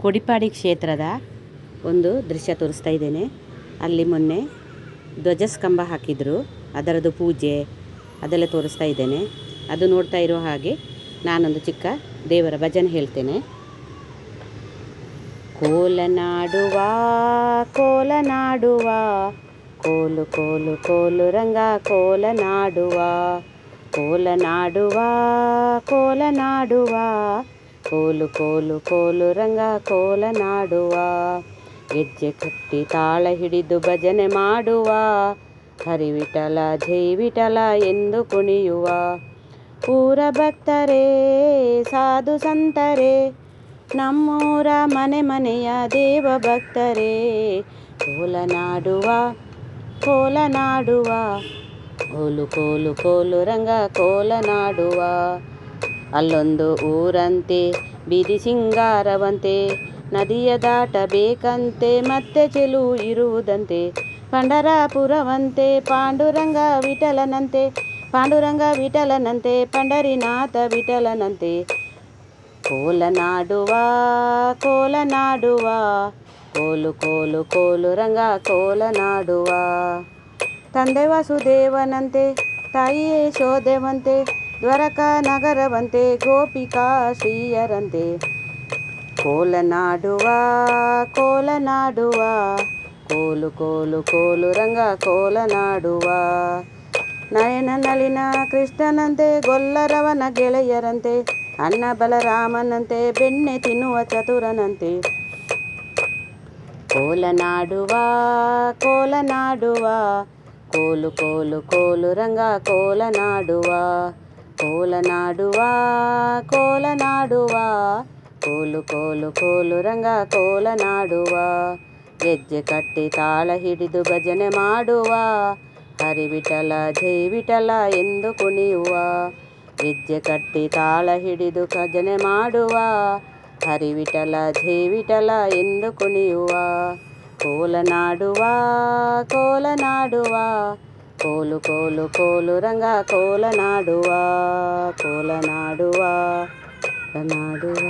ಕೊಡಿಪಾಡಿ ಕ್ಷೇತ್ರದ ಒಂದು ದೃಶ್ಯ ತೋರಿಸ್ತಾ ಇದ್ದೇನೆ. ಅಲ್ಲಿ ಮೊನ್ನೆ ಧ್ವಜಸ್ತಂಭ ಹಾಕಿದರು. ಅದರದ್ದು ಪೂಜೆ ಅದೆಲ್ಲ ತೋರಿಸ್ತಾ ಇದ್ದೇನೆ. ಅದು ನೋಡ್ತಾ ಇರೋ ಹಾಗೆ ನಾನೊಂದು ಚಿಕ್ಕ ದೇವರ ಭಜನೆ ಹೇಳ್ತೇನೆ. ಕೋಲನಾಡುವ ಕೋಲನಾಡುವ ಕೋಲು ಕೋಲು ಕೋಲು ರಂಗ ಕೋಲನಾಡುವ ಕೋಲನಾಡುವ ಕೋಲನಾಡುವ ಕೋಲು ಕೋಲು ಕೋಲು ರಂಗ ಕೋಲನಾಡುವ ಗೆಜ್ಜೆ ಕಟ್ಟಿ ತಾಳ ಹಿಡಿದು ಭಜನೆ ಮಾಡುವ. ಹರಿವಿಠಲ ಜೈ ವಿಠಲ ಎಂದು ಕುಣಿಯುವ. ಊರ ಭಕ್ತರೇ, ಸಾಧು ಸಂತರೇ, ನಮ್ಮೂರ ಮನೆ ಮನೆಯ ದೇವ ಭಕ್ತರೇ ಕೋಲನಾಡುವ ಕೋಲನಾಡುವ ಕೋಲು ಕೋಲು ಕೋಲು ರಂಗ ಕೋಲನಾಡುವ ಅಲ್ಲೊಂದು ಊರಂತೆ ಬೀದಿ ಸಿಂಗಾರವಂತೆ ನದಿಯ ದಾಟಬೇಕಂತೆ ಮತ್ತೆ ಚೆಲುವು ಇರುವುದಂತೆ ಪಂಡರಾಪುರವಂತೆ ಪಾಂಡುರಂಗ ವಿಠಲನಂತೆ ಪಾಂಡುರಂಗ ವಿಠಲನಂತೆ ಪಂಡರಿನಾಥ ವಿಠಲನಂತೆ ಕೋಲನಾಡುವ ಕೋಲನಾಡುವ ಕೋಲು ಕೋಲು ಕೋಲು ರಂಗ ಕೋಲನಾಡುವ ತಂದೆ ವಾಸುದೇವನಂತೆ ತಾಯಿ ಯಶೋದೆವಂತೆ ದ್ವಾರಕಾ ನಗರವಂತೆ ಗೋಪಿಕಾ ಶ್ರೀಯರಂತೆ. ಕೋಲನಾಡುವ ಕೋಲನಾಡುವ, ಕೋಲು ಕೋಲು ಕೋಲು ರಂಗ ಕೋಲನಾಡುವ. ನಯನ ನಳಿನ ಕೃಷ್ಣನಂತೆ, ಗೊಲ್ಲರವನ ಗೆಳೆಯರಂತೆ ಅಣ್ಣ ಬಲರಾಮನಂತೆ, ಬೆಣ್ಣೆ ತಿನ್ನುವ ಚತುರನಂತೆ. ಕೋಲನಾಡುವ ಕೋಲನಾಡುವ, ಕೋಲು ಕೋಲು ಕೋಲು ರಂಗ ಕೋಲನಾಡುವ. ಕೋಲನಾಡುವ ಕೋಲನಾಡುವ, ಕೋಲು ಕೋಲು ಕೋಲು ರಂಗ ಕೋಲನಾಡುವ, ಗೆಜ್ಜೆ ಕಟ್ಟಿ ತಾಳ ಹಿಡಿದು ಭಜನೆ ಮಾಡುವ, ಹರಿವಿಠಲ ಜೈ ಎಂದು ಕುಣಿಯುವ, ಗೆಜ್ಜೆ ಕಟ್ಟಿ ತಾಳ ಹಿಡಿದು ಭಜನೆ ಮಾಡುವ, ಹರಿವಿಠಲ ಜೈ ಎಂದು ಕುಣಿಯುವ, ಕೋಲನಾಡುವ ಕೋಲನಾಡುವ ಕೋಲು ಕೋಲು ಕೋಲು ರಂಗ ಕೋಲನಾಡುವ ಕೋಲನಾಡುವ ಕೋಲನಾಡುವ ಕೋಲನಾಡುವ